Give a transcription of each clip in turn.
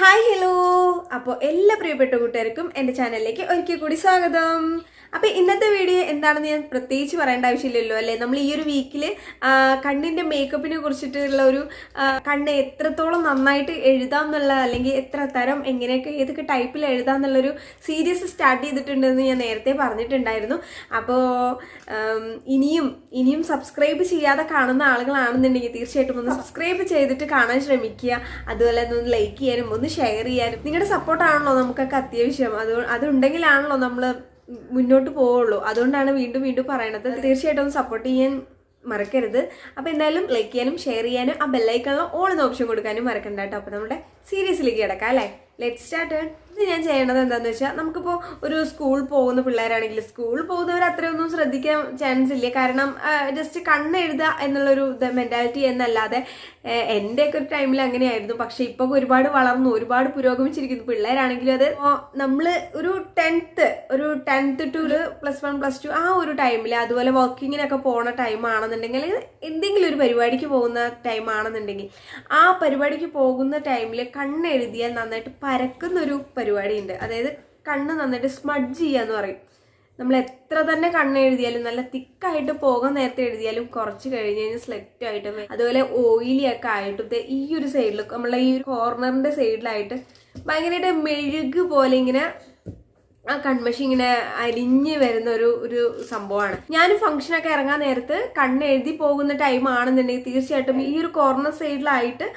Hi hello അപ്പോൾ എല്ലാ പ്രിയപ്പെട്ട കൂട്ടുകാർക്കും എന്റെ ചാനലിലേക്ക് ഒരിക്കൽ കൂടി സ്വാഗതം. അപ്പോൾ ഇന്നത്തെ വീഡിയോ എന്താണെന്ന് ഞാൻ പ്രത്യേകിച്ച് പറയേണ്ട ആവശ്യമില്ലല്ലോ അല്ലേ? നമ്മൾ ഈ ഒരു വീക്കിൽ കണ്ണിന്റെ മേക്കപ്പിനെ കുറിച്ചിട്ടുള്ള ഒരു കണ്ണ് എത്രത്തോളം നന്നായിട്ട് എഴുതാം എന്നുള്ള അല്ലെങ്കിൽ എത്ര തരം എങ്ങനെയൊക്കെ ഏതൊക്കെ ടൈപ്പിൽ എഴുതാം എന്നുള്ളൊരു സീരീസ് സ്റ്റാർട്ട് ചെയ്തിട്ടുണ്ടെന്ന് ഞാൻ നേരത്തെ പറഞ്ഞിട്ടുണ്ടായിരുന്നു. അപ്പോൾ ഇനിയും ഇനിയും സബ്സ്ക്രൈബ് ചെയ്യാതെ കാണുന്ന ആളുകളാണെന്നുണ്ടെങ്കിൽ തീർച്ചയായിട്ടും ഒന്ന് സബ്സ്ക്രൈബ് ചെയ്തിട്ട് കാണാൻ ശ്രമിക്കുക. അതുപോലെ ഒന്ന് ലൈക്ക് ചെയ്യാനും ഒന്ന് ഷെയർ ചെയ്യാനും. നിങ്ങളുടെ സപ്പോർട്ടാണല്ലോ നമുക്കൊക്കെ അത്യാവശ്യം. അത് അതുണ്ടെങ്കിലാണല്ലോ നമ്മൾ മുന്നോട്ട് പോവുള്ളൂ. അതുകൊണ്ടാണ് വീണ്ടും വീണ്ടും പറയണത്. തീർച്ചയായിട്ടും ഒന്ന് സപ്പോർട്ട് ചെയ്യാൻ മറക്കരുത്. അപ്പോൾ എന്തായാലും ലൈക്ക് ചെയ്യാനും ഷെയർ ചെയ്യാനും ആ ബെല്ലൈക്കണിൽ ഓൾ എന്ന ഓപ്ഷൻ കൊടുക്കാനും മറക്കണ്ട കേട്ടോ. അപ്പോൾ നമ്മുടെ സീരീസിലേക്ക് കിടക്കാം അല്ലേ? ലെറ്റ് സ്റ്റാർട്ട് ഇത് ഞാൻ ചെയ്യണത് എന്താണെന്ന് വെച്ചാൽ നമുക്കിപ്പോൾ ഒരു സ്കൂൾ പോകുന്ന പിള്ളേരാണെങ്കിൽ സ്കൂൾ പോകുന്നവർ അത്രയൊന്നും ശ്രദ്ധിക്കാൻ ചാൻസ് ഇല്ല. കാരണം ജസ്റ്റ് കണ്ണെഴുതുക എന്നുള്ളൊരു മെന്റാലിറ്റി എന്നല്ലാതെ എന്റെയൊക്കെ ഒരു ടൈമിൽ അങ്ങനെയായിരുന്നു. പക്ഷെ ഇപ്പോൾ ഒരുപാട് വളർന്നു ഒരുപാട് പുരോഗമിച്ചിരിക്കുന്നു പിള്ളേരാണെങ്കിലും അത് നമ്മൾ ഒരു ടെൻത്ത് ഒരു tenth two plus one plus two ആ ഒരു ടൈമിൽ അതുപോലെ വർക്കിങ്ങിനൊക്കെ പോണ ടൈം ആണെന്നുണ്ടെങ്കിൽ എന്തെങ്കിലും ഒരു പരിപാടിക്ക് പോകുന്ന ടൈം ആണെന്നുണ്ടെങ്കിൽ ആ പരിപാടിക്ക് പോകുന്ന ടൈമിൽ കണ്ണെഴുതിയാൽ നന്നായിട്ട് പരക്കുന്നൊരു പരിപാടിയുണ്ട്. അതായത് കണ്ണ് നന്നായിട്ട് സ്മഡ്ജ് ചെയ്യാന്ന് പറയും. നമ്മൾ എത്ര തന്നെ കണ്ണെഴുതിയാലും നല്ല തിക്കായിട്ട് പോകാൻ നേരത്തെ എഴുതിയാലും കുറച്ച് കഴിഞ്ഞ് കഴിഞ്ഞാൽ സ്ലെറ്റ് ആയിട്ട് അതുപോലെ ഓയിലി ഒക്കെ ആയിട്ടും ഈ ഒരു സൈഡിൽ നമ്മളെ ഈ കോർണറിന്റെ സൈഡിലായിട്ട് ഭയങ്കരമായിട്ട് മെഴുക് പോലെ ഇങ്ങനെ ആ കൺമഷി ഇങ്ങനെ അരിഞ്ഞ് വരുന്ന ഒരു ഒരു സംഭവമാണ് ഞാൻ ഫംഗ്ഷനൊക്കെ ഇറങ്ങാൻ നേരത്ത് കണ്ണ് എഴുതി പോകുന്ന ടൈം ആണെന്നുണ്ടെങ്കിൽ തീർച്ചയായിട്ടും ഈ ഒരു കോർണർ സൈഡിലായിട്ട്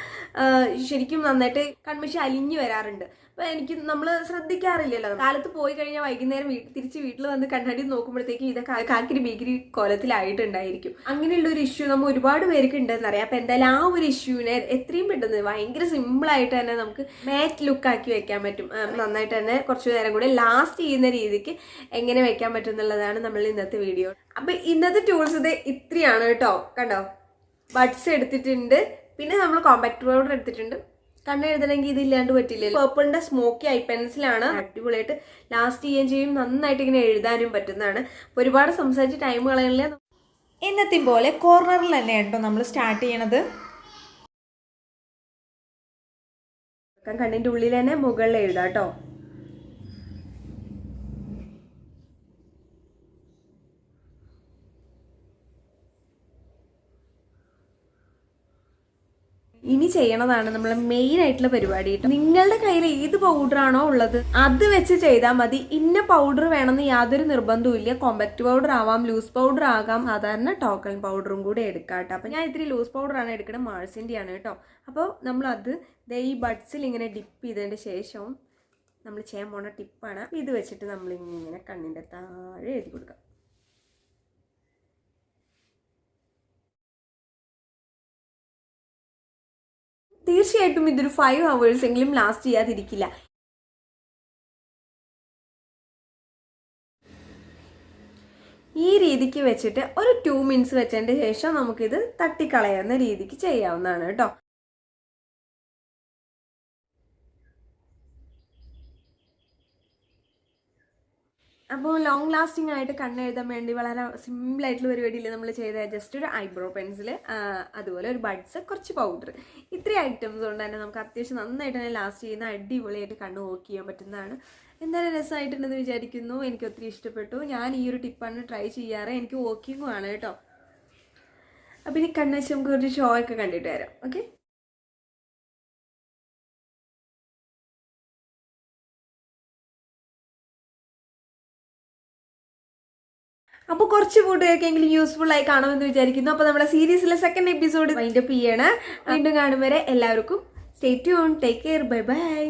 ശരിക്കും നന്നായിട്ട് കൺമഷി അലിഞ്ഞു വരാറുണ്ട്. അപ്പൊ എനിക്ക് നമ്മൾ ശ്രദ്ധിക്കാറില്ലല്ലോ. കാലത്ത് പോയി കഴിഞ്ഞാൽ വൈകുന്നേരം തിരിച്ച് വീട്ടിൽ വന്ന് കണ്ണാടി നോക്കുമ്പോഴത്തേക്ക് ഇത് കാ- കാക്കിരി ബീക്കിരി കോലത്തിലായിട്ടുണ്ടായിരിക്കും. അങ്ങനെയുള്ള ഒരു ഇഷ്യൂ നമ്മൾ ഒരുപാട് പേർക്ക് ഉണ്ടെന്നറിയാം അപ്പൊ എന്തായാലും ആ ഒരു ഇഷ്യൂവിനെ എത്രയും പെട്ടെന്ന് ഭയങ്കര സിമ്പിൾ ആയിട്ട് തന്നെ നമുക്ക് മാറ്റ് ലുക്ക് ആക്കി വെക്കാൻ പറ്റും. നന്നായിട്ട് തന്നെ കുറച്ചു നേരം കൂടെ ലാസ്റ്റ് ചെയ്യുന്ന രീതിക്ക് എങ്ങനെ വെക്കാൻ പറ്റും എന്നുള്ളതാണ് നമ്മൾ ഇന്നത്തെ വീഡിയോ അപ്പം ഇന്നത്തെ ടൂൾസ് ഇത് ഇത്രയാണ് കേട്ടോ. കണ്ടോ? ബഡ്സ് എടുത്തിട്ടുണ്ട്. പിന്നെ നമ്മൾ കോമ്പാക്ട് പൗഡർ എടുത്തിട്ടുണ്ട്. കണ്ണ് എഴുതണമെങ്കിൽ ഇതില്ലാണ്ട് പറ്റില്ല പേർപ്പിളിന്റെ സ്മോക്കി ഐ പെൻസിലാണ് അടിപൊളിയായിട്ട് ലാസ്റ്റ് ചെയ്യുകയും ചെയ്യും. നന്നായിട്ട് ഇങ്ങനെ എഴുതാനും പറ്റുന്നതാണ്. ഒരുപാട് സംസാരിച്ച് ടൈം കളയുന്നില്ല എന്നത്തെയും പോലെ കോർണറിൽ തന്നെ കേട്ടോ നമ്മൾ സ്റ്റാർട്ട് ചെയ്യണത്. കണ്ണിന്റെ ഉള്ളിൽ തന്നെ മുകളിൽ എഴുതാം കേട്ടോ. ഇനി ചെയ്യണതാണ് നമ്മൾ മെയിൻ ആയിട്ടുള്ള പരിപാടി നിങ്ങളുടെ കയ്യിൽ ഏത് പൗഡറാണോ ഉള്ളത് അത് വെച്ച് ചെയ്താൽ മതി. ഇന്ന പൗഡർ വേണമെന്ന് യാതൊരു നിർബന്ധവും ഇല്ല. കോമ്പാക്ട് പൗഡർ ആവാം ലൂസ് പൗഡർ ആകാം. സാധാരണ ടോക്കൺ പൗഡറും കൂടെ എടുക്കാം കേട്ടോ അപ്പം ഞാൻ ഇത്തിരി ലൂസ് പൗഡറാണ് എടുക്കുന്നത് മാഴ്സിന്റെ ആണ് കേട്ടോ അപ്പോൾ ദേ ഈ ബഡ്സിൽ ഇങ്ങനെ ഡിപ്പ് ചെയ്തതിന് ശേഷവും നമ്മൾ ചെയ്യാൻ പോണ ടിപ്പാണ് ഇത് വെച്ചിട്ട് നമ്മൾ ഇങ്ങനെ കണ്ണിന്റെ താഴെ എഴുതി കൊടുക്കാം. തീർച്ചയായിട്ടും ഇതൊരു ഫൈവ് അവേഴ്സ് എങ്കിലും ലാസ്റ്റ് ചെയ്യാതിരിക്കില്ല. ഈ രീതിക്ക് വെച്ചിട്ട് ഒരു ടു മിനിറ്റ്സ് വെച്ചതിന് ശേഷം നമുക്കിത് തട്ടിക്കളയുന്ന രീതിക്ക് ചെയ്യാവുന്നതാണ് കേട്ടോ. അപ്പോൾ ലോങ് ലാസ്റ്റിംഗ് ആയിട്ട് കണ്ണെഴുതാൻ വേണ്ടി വളരെ സിമ്പിൾ ആയിട്ടുള്ള പരിപാടിയിൽ നമ്മൾ ചെയ്ത. ജസ്റ്റ് ഒരു ഐബ്രോ പെൻസിൽ അതുപോലെ ഒരു ബഡ്സ് കുറച്ച് പൗഡർ ഇത്രയും ഐറ്റംസ് കൊണ്ട് തന്നെ നമുക്ക് അത്യാവശ്യം നന്നായിട്ട് തന്നെ ലാസ്റ്റ് ചെയ്യുന്ന അടിപൊളിയായിട്ട് കണ്ണ് വർക്ക് ചെയ്യാൻ പറ്റുന്നതാണ്. എന്തായാലും രസമായിട്ടുണ്ടെന്ന് വിചാരിക്കുന്നു. എനിക്ക് ഒത്തിരി ഇഷ്ടപ്പെട്ടു. ഞാൻ ഈ ഒരു ടിപ്പാണ് ട്രൈ ചെയ്യാറ്. എനിക്ക് വർക്കിംഗും ആണ് കേട്ടോ. അപ്പം ഇനി കണ്ണുവെച്ച് നമുക്ക് ഒരു ഷോ ഒക്കെ കണ്ടിട്ട് വരാം. ഓക്കെ അപ്പോൾ കുറച്ച് കൂട്ടുകാർക്കെങ്കിലും യൂസ്ഫുൾ ആയി കാണുമെന്ന് വിചാരിക്കുന്നു. അപ്പോൾ നമ്മുടെ സീരീസിലെ സെക്കൻഡ് എപ്പിസോഡ് മൈൻഡപ്പ് ചെയ്യണം. വീണ്ടും കാണും വരെ എല്ലാവർക്കും stay tune take care bye bye